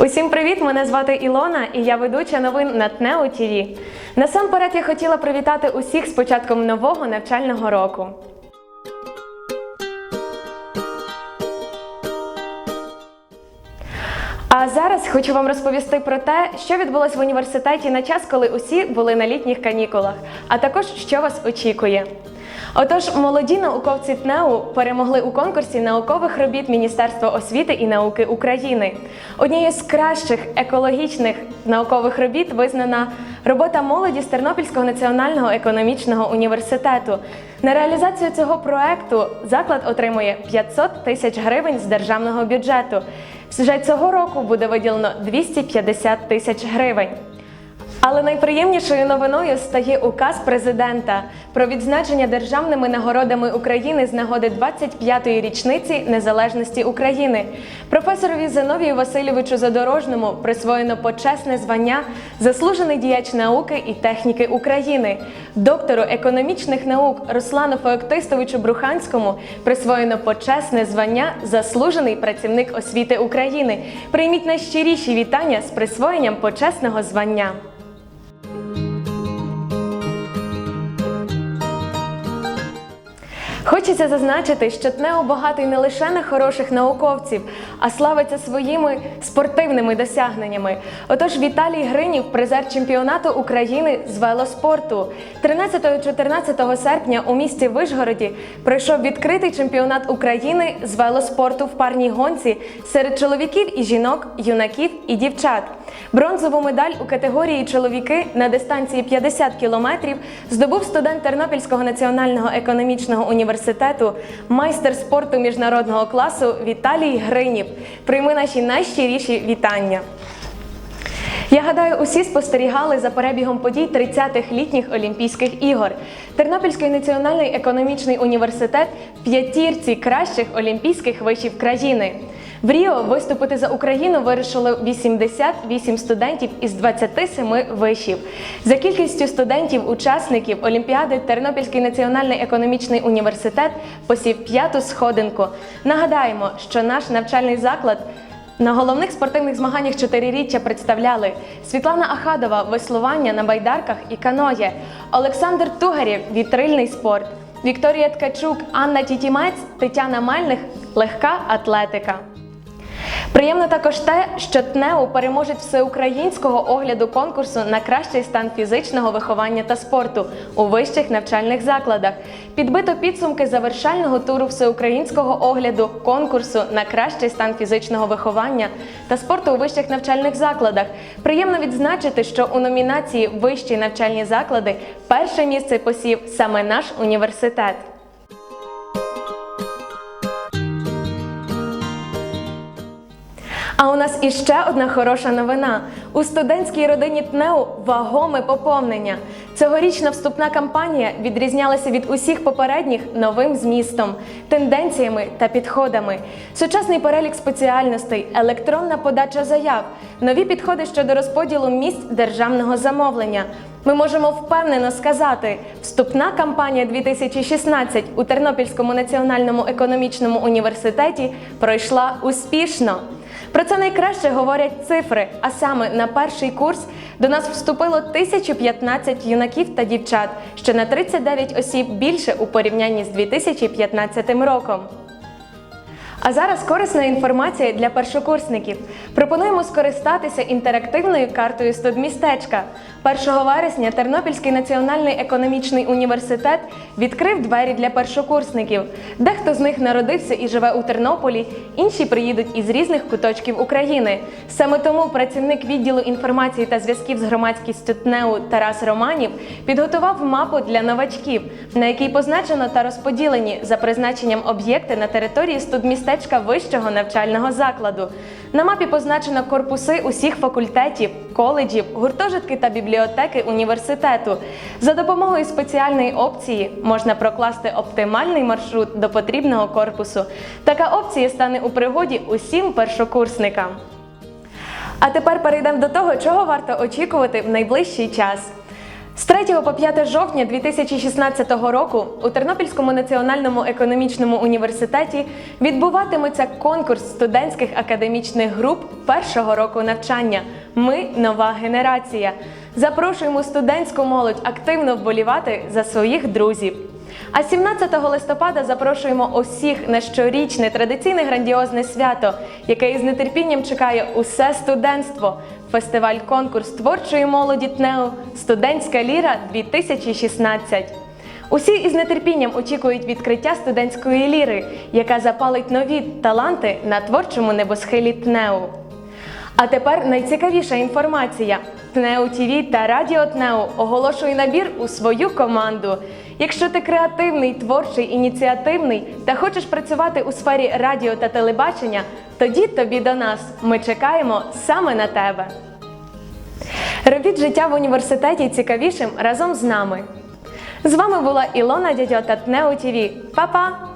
Усім привіт! Мене звати Ілона і я ведуча новин на ТНЕО ТВ. Насамперед я хотіла привітати усіх з початком нового навчального року. А зараз хочу вам розповісти про те, що відбулось в університеті на час, коли усі були на літніх канікулах, а також що вас очікує. Отож, молоді науковці ТНЕУ перемогли у конкурсі наукових робіт Міністерства освіти і науки України. Однією з кращих екологічних наукових робіт визнана робота молоді з Тернопільського національного економічного університету. На реалізацію цього проекту заклад отримує 500 тисяч гривень з державного бюджету. Вже цього року буде виділено 250 тисяч гривень. Але найприємнішою новиною стає указ президента про відзначення державними нагородами України з нагоди 25-ї річниці незалежності України. Професорові Зиновію Васильовичу Задорожному присвоєно почесне звання заслужений діяч науки і техніки України. Доктору економічних наук Руслану Феоктистовичу Бруханському присвоєно почесне звання заслужений працівник освіти України. Прийміть найщиріші вітання з присвоєнням почесного звання. Хочеться зазначити, що ТНЕО багатий не лише на хороших науковців, а славиться своїми спортивними досягненнями. Отож, Віталій Гринів, призер чемпіонату України з велоспорту. 13-14 серпня у місті Вишгороді пройшов відкритий чемпіонат України з велоспорту в парній гонці серед чоловіків і жінок, юнаків і дівчат. Бронзову медаль у категорії чоловіки на дистанції 50 кілометрів здобув студент Тернопільського національного економічного університету, майстер спорту міжнародного класу Віталій Гринів. Прийми наші найщиріші вітання. Я гадаю, усі спостерігали за перебігом подій 30-х літніх Олімпійських ігор. Тернопільський національний економічний університет в п'ятірці кращих олімпійських вишів країни. В Ріо виступити за Україну вирішило 88 студентів із 27 вишів. За кількістю студентів-учасників Олімпіади Тернопільський національний економічний університет посів п'яту сходинку. Нагадаємо, що наш навчальний заклад на головних спортивних змаганнях чотириріччя представляли Світлана Ахадова веслування на байдарках і каноє, Олександр Тугарєв вітрильний спорт, Вікторія Ткачук, Анна Тітімець, Тетяна Мельних легка атлетика. Приємно також те, що ТНЕУ переможець всеукраїнського огляду конкурсу на кращий стан фізичного виховання та спорту у вищих навчальних закладах. Підбито підсумки завершального туру всеукраїнського огляду конкурсу на кращий стан фізичного виховання та спорту у вищих навчальних закладах. Приємно відзначити, що у номінації Вищі навчальні заклади перше місце посів саме наш університет. А у нас іще одна хороша новина. У студентській родині ТНЕУ вагоме поповнення. Цьогорічна вступна кампанія відрізнялася від усіх попередніх новим змістом, тенденціями та підходами. Сучасний перелік спеціальностей, електронна подача заяв, нові підходи щодо розподілу місць державного замовлення. Ми можемо впевнено сказати, вступна кампанія 2016 у Тернопільському національному економічному університеті пройшла успішно. Про це найкраще говорять цифри. А саме на перший курс до нас вступило 1015 юнаків та дівчат, що на 39 осіб більше у порівнянні з 2015 роком. А зараз корисна інформація для першокурсників. Пропонуємо скористатися інтерактивною картою студмістечка. 1 вересня Тернопільський національний економічний університет відкрив двері для першокурсників. Дехто з них народився і живе у Тернополі, інші приїдуть із різних куточків України. Саме тому працівник відділу інформації та зв'язків з громадськістю ТНЕУ Тарас Романів підготував мапу для новачків, на якій позначено та розподілені за призначенням об'єкти на території студмістечка вищого навчального закладу. На мапі позначено корпуси усіх факультетів, коледжів, гуртожитки та бібліотеки університету. За допомогою спеціальної опції можна прокласти оптимальний маршрут до потрібного корпусу. Така опція стане у пригоді усім першокурсникам. А тепер перейдемо до того, чого варто очікувати в найближчий час. З 3 по 5 жовтня 2016 року у Тернопільському національному економічному університеті відбуватиметься конкурс студентських академічних груп першого року навчання. Ми нова генерація. Запрошуємо студентську молодь активно вболівати за своїх друзів. А 17 листопада запрошуємо усіх на щорічне традиційне грандіозне свято, яке із нетерпінням чекає усе студентство. Фестиваль-конкурс творчої молоді ТНЕУ Студентська ліра 2016. Усі із нетерпінням очікують відкриття студентської ліри, яка запалить нові таланти на творчому небосхилі ТНЕУ. А тепер найцікавіша інформація. ТНЕУ ТВ та Радіо ТНЕУ оголошує набір у свою команду. Якщо ти креативний, творчий, ініціативний та хочеш працювати у сфері радіо та телебачення, тоді тобі до нас. Ми чекаємо саме на тебе. Робіть життя в університеті цікавішим разом з нами. З вами була Ілона Дядьо та Тнео ТВ. Па-па!